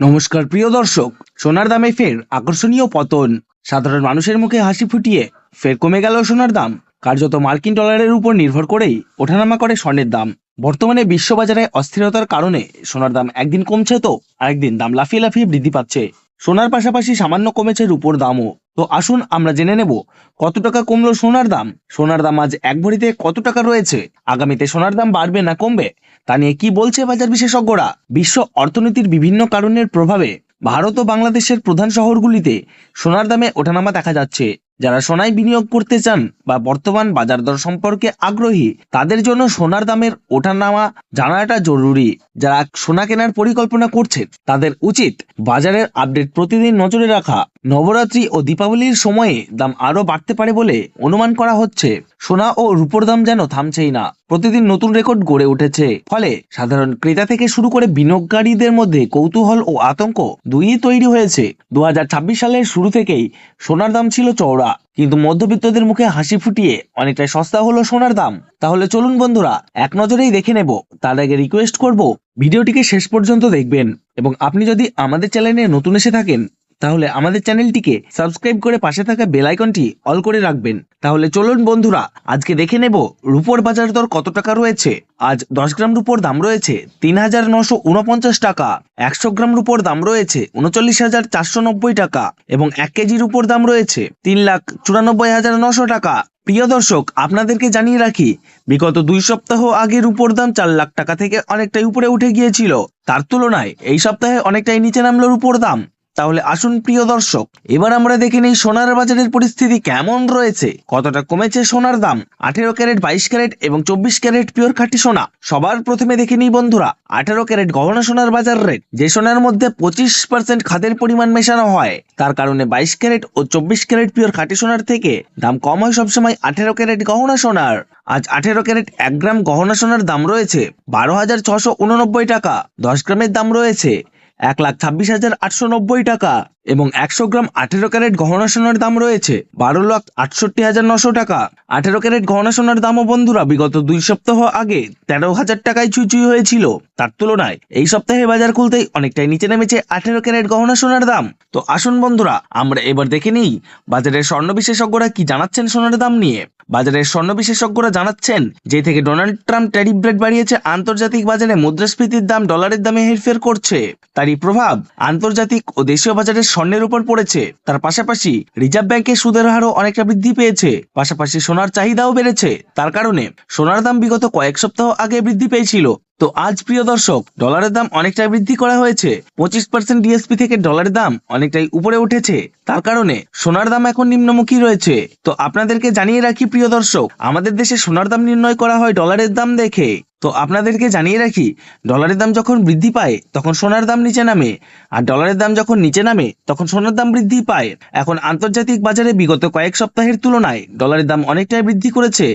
নমস্কার, প্রিয় দর্শক। সোনার দামে ফের আকর্ষণীয় পতন। সাধারণ মানুষের মুখে হাসি ফুটিয়ে ফের কমে গেল সোনার দাম। কার্যত মার্কিন ডলারের উপর নির্ভর করেই ওঠানামা করে স্বর্ণের দাম। বর্তমানে বিশ্ববাজারে অস্থিরতার কারণে সোনার দাম একদিন কমছে তো আরেকদিন দাম লাফিয়ে লাফিয়ে বৃদ্ধি পাচ্ছে। সোনার পাশাপাশি সামান্য কমেছে রূপোর দামও। তো আসুন আমরা জেনে নেব, কত টাকা কমলো সোনার দাম? সোনার দাম আজ এক ভরিতে কত টাকা রয়েছে? আগামীতে সোনার দাম বাড়বে না কমবে? তা নিয়ে কি বলছে বাজার বিশেষজ্ঞরা? বিশ্ব অর্থনীতির বিভিন্ন কারণের প্রভাবে ভারত ও বাংলাদেশের প্রধান শহরগুলিতে সোনার দামে ওঠানামা দেখা যাচ্ছে। যারা সোনায় বিনিয়োগ করতে চান বা বর্তমান বাজার দর সম্পর্কে আগ্রহী, তাদের জন্য সোনার দামের ওঠানামা জানাটা জরুরি। যারা সোনা কেনার পরিকল্পনা করছেন, তাদের উচিত বাজারের আপডেট প্রতিদিন নজরে রাখা। নবরাত্রি ও দীপাবলির সময়ে দাম আরও বাড়তে পারে বলে অনুমান করা হচ্ছে। সোনা ও রূপোর দাম যেন থামছেই না, প্রতিদিন নতুন রেকর্ড গড়ে উঠেছে। ফলে সাধারণ ক্রেতা থেকে শুরু করে বিনিয়োগকারীদের মধ্যে কৌতূহল ও আতঙ্ক দুইই তৈরি হয়েছে। দু হাজার ছাব্বিশ সালের শুরু থেকেই সোনার দাম ছিল চওড়া। কিন্তু মধ্যবিত্তদের মুখে হাসি ফুটিয়ে অনেকটাই সস্তা হলো সোনার দাম। তাহলে চলুন বন্ধুরা, এক নজরেই দেখে নেব। তার আগে রিকোয়েস্ট করব, ভিডিওটিকে শেষ পর্যন্ত দেখবেন। এবং আপনি যদি আমাদের চ্যানেলে নতুন এসে থাকেন তাহলে আমাদের চ্যানেলটিকে সাবস্ক্রাইব করে পাশে থাকা বেল আইকনটি অল করে রাখবেন। তাহলে চলুন বন্ধুরা, আজকে দেখে নেব রুপোর বাজার দর কত টাকা রয়েছে। আজ দশ গ্রাম রুপোর দাম রয়েছে তিন হাজার নশো উনপঞ্চাশ টাকা, একশো গ্রাম রুপোর দাম রয়েছে উনচল্লিশ হাজার চারশো নব্বই টাকা এবং এক কেজির উপর দাম রয়েছে তিন লাখ চুরানব্বই হাজার নশো টাকা। প্রিয় দর্শক, আপনাদেরকে জানিয়ে রাখি, বিগত দুই সপ্তাহ আগে উপর দাম চার লাখ টাকা থেকে অনেকটাই উপরে উঠে গিয়েছিল। তার তুলনায় এই সপ্তাহে অনেকটাই নিচে নামলো উপর দাম। তাহলে আসুন প্রিয় দর্শক, এবার আমরা দেখে নিই সোনার বাজারের পরিস্থিতি কেমন রয়েছে। কতটা কমেছে সোনার দাম? আঠেরো ক্যারেট, বাইশ ক্যারেট এবং চব্বিশ ক্যারেট পিওর খাঁটি সোনা। সবার প্রথমে দেখে নিই বন্ধুরা, আঠেরো ক্যারেট গহনা সোনার বাজার রেট, যে সোনার মধ্যে পঁচিশ পার্সেন্ট খাদের পরিমাণ মেশানো হয়। তার কারণে বাইশ ক্যারেট ও চব্বিশ ক্যারেট পিওর খাঁটি সোনার থেকে দাম কম হয় সবসময় আঠেরো ক্যারেট গহনা সোনার। আজ আঠেরো ক্যারেট এক গ্রাম গহনা সোনার দাম রয়েছে বারো হাজার ছশো উননব্বই টাকা, দশ গ্রামের দাম রয়েছে এক লাখ ছাব্বিশ হাজার আটশো নব্বই টাকা এবং একশো গ্রাম আঠেরো ক্যারেট গহনা সোনার দাম রয়েছে বারো লাখ আটষট্টি হাজার নশো টাকা। আঠেরো ক্যারেট গহনা সোনার দামও বন্ধুরা, বিগত দুই সপ্তাহ আগে তেরো হাজার টাকায় ছুঁই হয়েছিল। তার তুলনায় এই সপ্তাহে বাজার খুলতেই অনেকটাই নিচে নেমেছে আঠেরো ক্যারেট গহনা সোনার দাম। তো আসুন বন্ধুরা, আমরা এবার দেখে নিই বাজারের স্বর্ণ বিশেষজ্ঞরা কি জানাচ্ছেন সোনার দাম নিয়ে। বাজারের স্বর্ণ বিশেষজ্ঞরা জানাচ্ছেন যে থেকে ডোনাল্ড ট্রাম্প ট্যারিফ রেট বাড়িয়েছে, আন্তর্জাতিক বাজারে মুদ্রাস্ফীতির দাম ডলারের দামে হেরফের করছে। তারই প্রভাব আন্তর্জাতিক ও দেশীয় বাজারের স্বর্ণের উপর পড়েছে। তার পাশাপাশি রিজার্ভ ব্যাংকের সুদের হারও অনেকটা বৃদ্ধি পেয়েছে। পাশাপাশি সোনার চাহিদাও বেড়েছে। তার কারণে সোনার দাম বিগত কয়েক সপ্তাহ আগে বৃদ্ধি পেয়েছিল। তো আজ, প্রিয় দর্শক ডলারের দাম অনেকটাই বৃদ্ধি করা হয়েছে। পঁচিশ পার্সেন্ট ডিএসপি থেকে ডলারের দাম অনেকটাই উপরে উঠেছে। তার কারণে সোনার দাম এখন নিম্নমুখী রয়েছে। তো আপনাদেরকে জানিয়ে রাখি, প্রিয় দর্শক, আমাদের দেশে সোনার দাম নির্ণয় করা হয় ডলারের দাম দেখে। তো আপনাদেরকে জানিয়ে রাখি, ডলারের দাম যখন বৃদ্ধি পায়, তখন সোনার দাম নিচে নামে। আর ডলারের দাম যখন নিচে নামে, তখন সোনার দাম বৃদ্ধি পায়। এখন আন্তর্জাতিক বাজারে বিগত কয়েক সপ্তাহের তুলনায় ডলারের দাম অনেকটাই বৃদ্ধি করেছে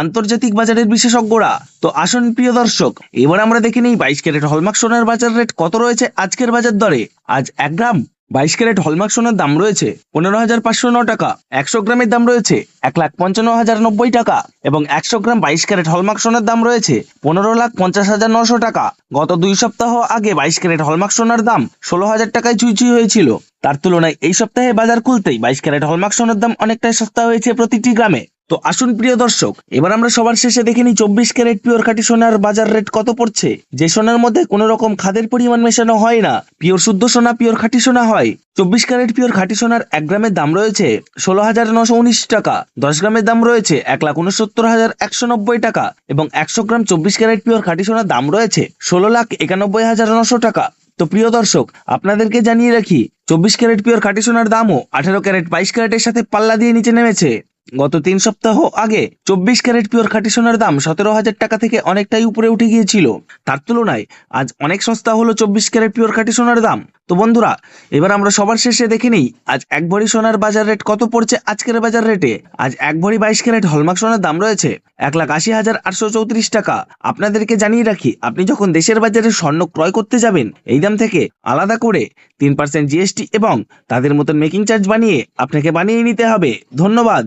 আন্তর্জাতিক বাজারের বিশেষজ্ঞরা। তো আসুন প্রিয় দর্শক, এবার আমরা দেখে নিই বাইশ ক্যারেট হলমার্ক সোনার বাজার রেট কত রয়েছে আজকের বাজার দরে। আজ এক গ্রাম বাইশ ক্যারেট হলমার্ক সোনার দাম রয়েছে পনেরো হাজার পাঁচশো ন টাকা, একশো গ্রামের দাম রয়েছে এক লাখ পঞ্চান্ন হাজার নব্বই টাকা এবং একশো গ্রাম বাইশ ক্যারেট হলমার্ক সোনার দাম রয়েছে পনেরো লাখ পঞ্চাশ হাজার নশো টাকা। গত দুই সপ্তাহ আগে বাইশ ক্যারেট হলমার্ক সোনার দাম ষোলো হাজার টাকায় চুই চুই হয়েছিল। তার তুলনায় এই সপ্তাহে বাজার খুলতেই বাইশ ক্যারেট হলমার্ক সোনার দাম অনেকটাই সস্তা হয়েছে প্রতিটি গ্রামে। তো আসুন প্রিয় দর্শক, এবার আমরা সবার শেষে দেখে নিই চব্বিশ ক্যারেট পিওর খাঁটি সোনার বাজার রেট কত পড়ছে? যে সোনার মধ্যে কোনো রকম খাদের পরিমাণ মেশানো হয় না, পিওর শুদ্ধ সোনা, পিওর খাঁটি সোনা হয়। চব্বিশ ক্যারেট পিওর খাঁটি সোনার এক গ্রামের দাম রয়েছে ষোলো হাজার নশো উনিশ টাকা, দশ গ্রামের দাম রয়েছে এক লাখ উনসত্তর হাজার একশো নব্বই টাকা এবং একশো গ্রাম চব্বিশ ক্যারেট পিওর খাঁটি সোনার দাম রয়েছে ষোলো লাখ একানব্বই হাজার নশো টাকা। তো প্রিয় দর্শক, আপনাদেরকে জানিয়ে রাখি, চব্বিশ ক্যারেট পিওর খাঁটি সোনার দামও আঠারো ক্যারেট বাইশ ক্যারেটের সাথে পাল্লা দিয়ে নিচে নেমেছে। গত তিন সপ্তাহ আগে চব্বিশ ক্যারেট পিওর খাঁটি সোনার দাম সতেরো হাজার টাকা থেকে অনেকটাই উপরে উঠে গিয়েছিল। তার তুলনায় আজ অনেক সস্তা হলো চব্বিশ ক্যারেট পিওর খাঁটি সোনার দাম। তো বন্ধুরা, এবার আমরা সবার শেষে দেখে নিই আজ এক ভরি সোনার বাজার রেট কত পড়ছে আজকের বাজার রেটে। আজ এক ভরি বাইশ ক্যারেট হলমার্ক সোনার দাম রয়েছে এক লাখ আশি হাজার আটশো চৌত্রিশ টাকা। আপনাদেরকে জানিয়ে রাখি, আপনি যখন দেশের বাজারে স্বর্ণ ক্রয় করতে যাবেন, এই দাম থেকে আলাদা করে তিন পার্সেন্ট জিএসটি এবং তাদের মতন মেকিং চার্জ বানিয়ে আপনাকে বানিয়ে নিতে হবে। ধন্যবাদ।